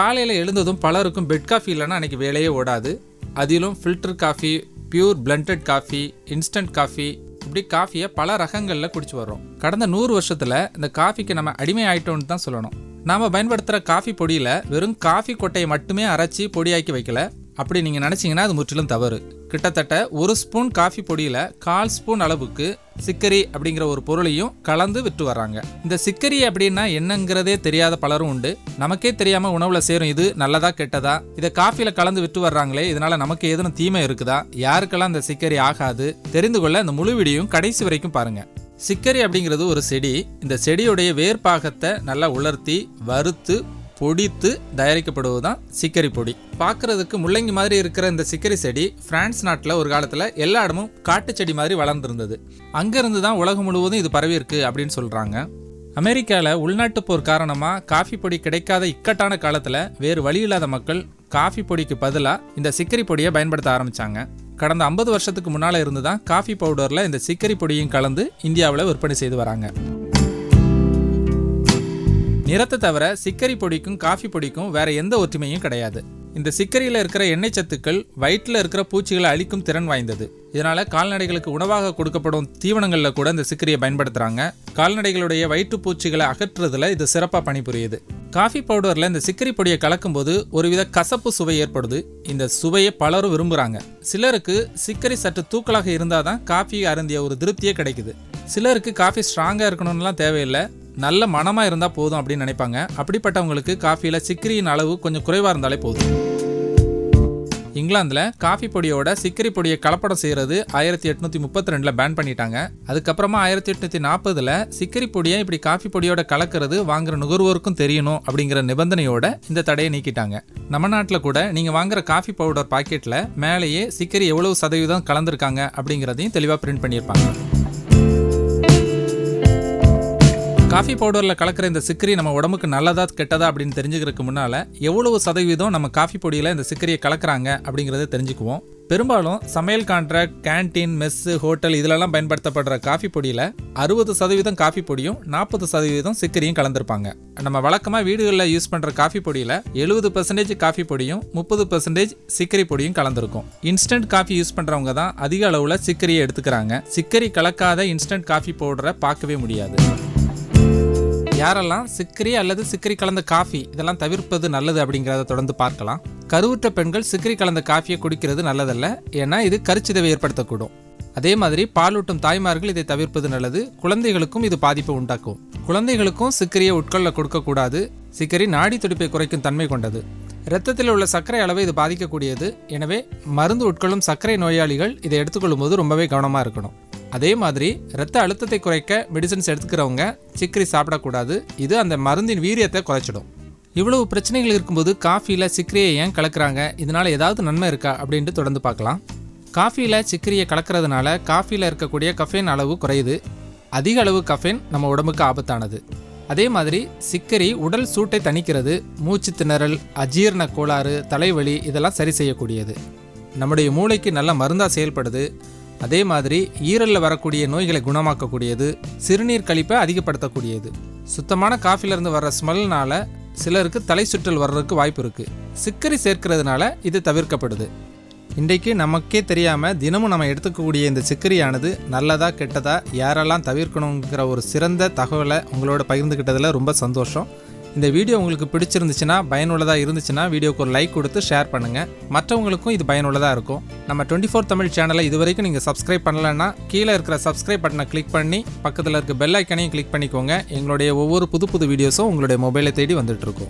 காலையில் எழுந்ததும் பலருக்கும் பெட் காஃபி இல்லைன்னா அன்றைக்கி வேலையே ஓடாது. அதிலும் filter coffee pure blended coffee instant coffee இப்படி காஃபியை பல ரகங்களில் குடிச்சு வர்றோம். கடந்த நூறு வருஷத்தில் இந்த காஃபிக்கு நம்ம அடிமை ஆயிட்டோம்னு தான் சொல்லணும். நாம் பயன்படுத்துகிற காஃபி பொடியில் வெறும் காஃபி கொட்டையை மட்டுமே அரைச்சி பொடியாக்கி வைக்கல. அப்படி நீங்கள் நினச்சிங்கன்னா அது முற்றிலும் தவறு. கிட்டத்தட்ட ஒரு ஸ்பூன் காஃபி பொடியில் கால் ஸ்பூன் அளவுக்கு சிக்கரி அப்படிங்கிற ஒரு பொருளையும் கலந்து விட்டு வர்றாங்க. இந்த சிக்கரி அப்படின்னா என்னங்கிறதே தெரியாத பலரும் உண்டு. நமக்கே தெரியாம உணவுல சேரும் இது நல்லதா கெட்டதா? இதை காஃபில கலந்து விட்டு வர்றாங்களே இதனால நமக்கு எதுவும் தீமை இருக்குதா? யாருக்கெல்லாம் இந்த சிக்கரி ஆகாது? தெரிந்து கொள்ள இந்த முழு வீடியும் கடைசி வரைக்கும் பாருங்க. சிக்கரி அப்படிங்கிறது ஒரு செடி. இந்த செடியுடைய வேர்பாகத்தை நல்லா உலர்த்தி வறுத்து பொடித்து தயாரிக்கப்படுவது தான் சிக்கரி பொடி. பார்க்கறதுக்கு முள்ளங்கி மாதிரி இருக்கிற இந்த சிக்கரி செடி பிரான்ஸ் நாட்டில் ஒரு காலத்தில் எல்லா இடமும் காட்டு செடி மாதிரி வளர்ந்துருந்தது. அங்கேருந்து தான் உலகம் முழுவதும் இது பரவி இருக்கு அப்படின்னு சொல்கிறாங்க அமெரிக்காவில் உள்நாட்டு போர் காரணமாக காஃபி பொடி கிடைக்காத இக்கட்டான காலத்தில் வேறு வழி இல்லாத மக்கள் காஃபி பொடிக்கு பதிலாக இந்த சிக்கரி பொடியை பயன்படுத்த ஆரம்பித்தாங்க கடந்த ஐம்பது வருஷத்துக்கு முன்னால் இருந்து தான் காஃபி பவுடரில் இந்த சிக்கரி பொடியும் கலந்து இந்தியாவில் விற்பனை செய்து வராங்க. நிறத்தை தவிர சிக்கரி பொடிக்கும் காஃபி பொடிக்கும் வேற எந்த ஒற்றுமையும் கிடையாது. இந்த சிக்கரியில் இருக்கிற எண்ணெய் சத்துக்கள் வயிற்றில் இருக்கிற பூச்சிகளை அழிக்கும் திறன் வாய்ந்தது. இதனால கால்நடைகளுக்கு உணவாக கொடுக்கப்படும் தீவனங்களில் கூட இந்த சிக்கரியை பயன்படுத்துறாங்க. கால்நடைகளுடைய வயிற்று பூச்சிகளை அகற்றுறதுல இது சிறப்பாக பணிபுரியுது. காஃபி பவுடரில் இந்த சிக்கரி பொடியை கலக்கும்போது ஒருவித கசப்பு சுவை ஏற்படுது. இந்த சுவையை பலரும் விரும்புகிறாங்க சிலருக்கு சிக்கரி சற்று தூக்கலாக இருந்தால் தான் காஃபி அருந்திய ஒரு திருப்தியே கிடைக்குது. சிலருக்கு காஃபி ஸ்ட்ராங்காக இருக்கணும்லாம் தேவையில்லை. நல்ல மனமாக இருந்தால் போதும் அப்படின்னு நினைப்பாங்க. அப்படிப்பட்டவங்களுக்கு காஃபியில் சிக்கரியின் அளவு கொஞ்சம் குறைவாக இருந்தாலே போதும். இங்கிலாந்தில் காஃபி பொடியோட சிக்கரி பொடியை கலப்படம் செய்கிறது ஆயிரத்தி எட்நூற்றி முப்பத்தி ரெண்டில் பேன் பண்ணிட்டாங்க. அதுக்கப்புறமா ஆயிரத்தி எட்நூற்றி நாற்பதில் சிக்கரி பொடியை இப்படி காஃபி பொடியோட கலக்கிறது வாங்குற நுகர்வோருக்கும் தெரியணும் அப்படிங்கிற நிபந்தனையோட இந்த தடையை நீக்கிட்டாங்க. நம்ம நாட்டில் கூட நீங்கள் வாங்குற காஃபி பவுடர் பாக்கெட்டில் மேலேயே சிக்கரி எவ்வளவு சதவீதம் கலந்துருக்காங்க அப்படிங்கிறதையும் தெளிவாக பிரிண்ட் பண்ணியிருப்பாங்க. காஃபி பவுடரில் கலக்கிற இந்த சிக்கரி நம்ம உடம்புக்கு நல்லதா கெட்டதா அப்படின்னு தெரிஞ்சுக்கிறதுக்கு முன்னால் எவ்வளவு சதவீதம் நம்ம காஃபி பொடியில் இந்த சிக்கரியை கலக்கிறாங்க அப்படிங்கிறத தெரிஞ்சுக்குவோம். பெரும்பாலும் சமையல் கான்ட்ராக்ட் கேன்டீன் மெஸ்ஸு ஹோட்டல் இதிலெல்லாம் பயன்படுத்தப்படுற காஃபி பொடியில் அறுபது சதவீதம் காஃபி பொடியும் நாற்பது சதவீதம் சிக்கரியும் கலந்துருப்பாங்க. நம்ம வழக்கமாக வீடுகளில் யூஸ் பண்ணுற காஃபி பொடியில் எழுபது பர்சன்டேஜ் காஃபி பொடியும் முப்பது பெர்சன்டேஜ் சிக்கரி பொடியும் கலந்துருக்கும். இன்ஸ்டன்ட் காஃபி யூஸ் பண்ணுறவங்க தான் அதிக அளவில் சிக்கரியை எடுத்துக்கிறாங்க. சிக்கரி கலக்காத இன்ஸ்டன்ட் காஃபி பவுடரை பார்க்கவே முடியாது. யாரெல்லாம் சிக்கரி அல்லது சிக்கரி கலந்த காஃபி இதெல்லாம் தவிர்ப்பது நல்லது அப்படிங்கிறத தொடர்ந்து பார்க்கலாம். கருவுற்ற பெண்கள் சிக்கரி கலந்த காஃபியை குடிக்கிறது நல்லதல்ல. ஏன்னா இது கருச்சிதவை ஏற்படுத்தக்கூடும். அதே மாதிரி பாலூட்டும் தாய்மார்கள் இதை தவிர்ப்பது நல்லது. குழந்தைகளுக்கும் இது பாதிப்பை உண்டாக்கும். குழந்தைகளுக்கும் சிக்கரியை உட்கொள்ள கொடுக்கக்கூடாது. சிக்கரி நாடி துடிப்பை குறைக்கும் தன்மை கொண்டது. இரத்தத்தில் உள்ள சர்க்கரை அளவை இது பாதிக்கக்கூடியது. எனவே மருந்து உட்கொள்ளும் சர்க்கரை நோயாளிகள் இதை எடுத்துக்கொள்ளும் போது ரொம்பவே கவனமாக இருக்கணும். அதே மாதிரி இரத்த அழுத்தத்தை குறைக்க மெடிசன்ஸ் எடுத்துக்கிறவங்க சிக்கரி சாப்பிடக்கூடாது. இது அந்த மருந்தின் வீரியத்தை குறைச்சிடும். இவ்வளவு பிரச்சனைகள் இருக்கும்போது காஃபியில் சிக்கரியை ஏன் கலக்குறாங்க? இதனால் ஏதாவது நன்மை இருக்கா? அப்படின்ட்டு தொடர்ந்து பார்க்கலாம். காஃபியில் சிக்கரியை கலக்கிறதுனால காஃபியில் இருக்கக்கூடிய கஃபேன் அளவு குறையுது. அதிக அளவு கஃபேன் நம்ம உடம்புக்கு ஆபத்தானது. அதே மாதிரி சிக்கரி உடல் சூட்டை தணிக்கிறது மூச்சு திணறல் அஜீரண கோளாறு தலைவலி இதெல்லாம் சரி செய்யக்கூடியது. நம்முடைய மூளைக்கு நல்ல மருந்தாக செயல்படுது. அதே மாதிரி ஈரலில் வரக்கூடிய நோய்களை குணமாக்கக்கூடியது சிறுநீர் கழிப்பை அதிகப்படுத்தக்கூடியது. சுத்தமான காஃபிலேருந்து வர்ற ஸ்மெல்னால சிலருக்கு தலை சுற்றல் வர்றதுக்கு வாய்ப்பு இருக்குது சிக்கரி சேர்க்கிறதுனால இது தவிர்க்கப்படுது. இன்றைக்கு நமக்கே தெரியாமல் தினமும் நம்ம எடுத்துக்கக்கூடிய இந்த சிக்கரியானது நல்லதா கெட்டதா யாரெல்லாம் தவிர்க்கணுங்கிற ஒரு சிறந்த தகவலை உங்களோட பகிர்ந்துக்கிட்டதில் ரொம்ப சந்தோஷம். இந்த வீடியோ உங்களுக்கு பிடிச்சிருந்துச்சுன்னா பயனுள்ளதாக இருந்துச்சுன்னா வீடியோக்கு ஒரு லைக் கொடுத்து ஷேர் பண்ணுங்கள் மற்றவங்களுக்கும் இது பயனுள்ளதாக இருக்கும். நம்ம டுவெண்ட்டி ஃபோர் தமிழ் சேனலை இது வரைக்கும் நீங்கள் சப்ஸ்கிரைப் பண்ணலன்னா கீழே இருக்கிற சப்ஸ்கிரைப் பட்டனை கிளிக் பண்ணி பக்கத்தில் இருக்க பெல் ஐக்கனையும் கிளிக் பண்ணிக்கோங்க. எங்களுடைய ஒவ்வொரு புது புது வீடியோஸும் உங்களுடைய மொபைலை தேடி வந்துட்டுருக்கும்